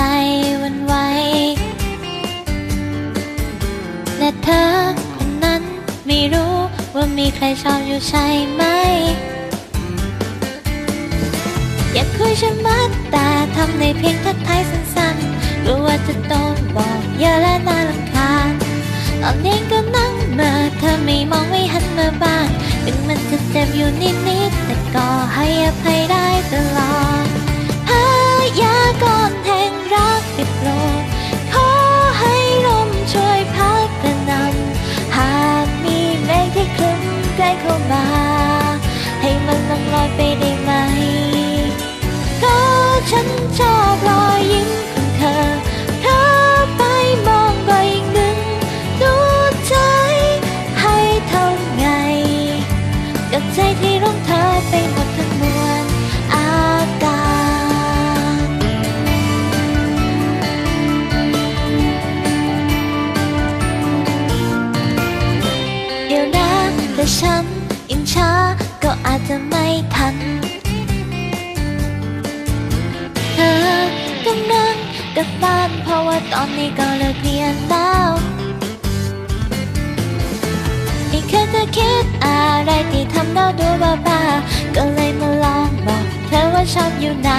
ใจวันไหวและเธอคนนั้นไม่รู้ว่ามีใครชอบอยู่ใช่ไหม อยากคุยฉันมาแต่ทำในเพียงทักทายสั้นๆรู้ว่าจะต้องบอกเยอะและน่าลำคาญตอนนี้ก็นั่งเมื่อเธอไม่มองไม่หันมาบ้างเป็มันจะเจ็บอยู่นิดๆแต่ก็ให้อภัยได้ ฉันยังช้าก็อาจจะไม่ทัน เธอกำลังกลับบ้านเพราะว่าตอนนี้ก็เลิกเรียนแล้วไม่เคยจะคิดอะไรที่ทำเราดูบ้าๆก็เลยมาลองบอกเธอว่าชอบอยู่นะ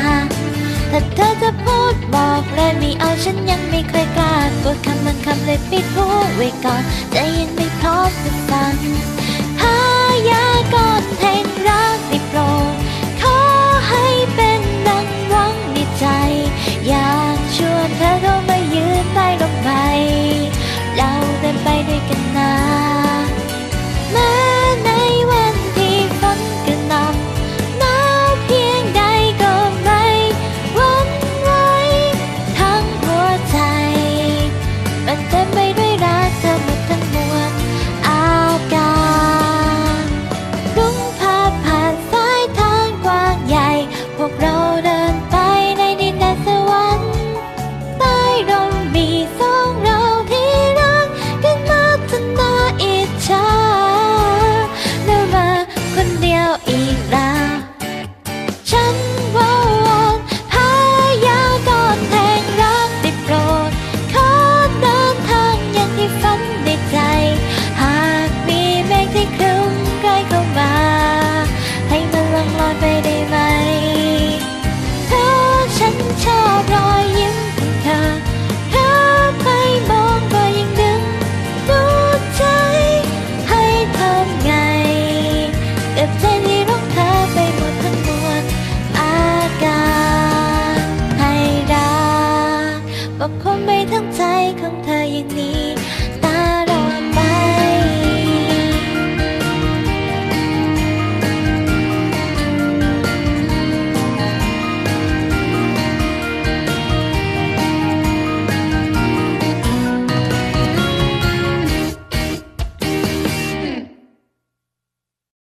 ถ้าเธอจะพูดบอกเลยไม่เอาฉันยังไม่เคยกล้ากดคำมันคำเลยปิดหูไว้ก่อนใจเย็นไม่พร้อมจะากช การ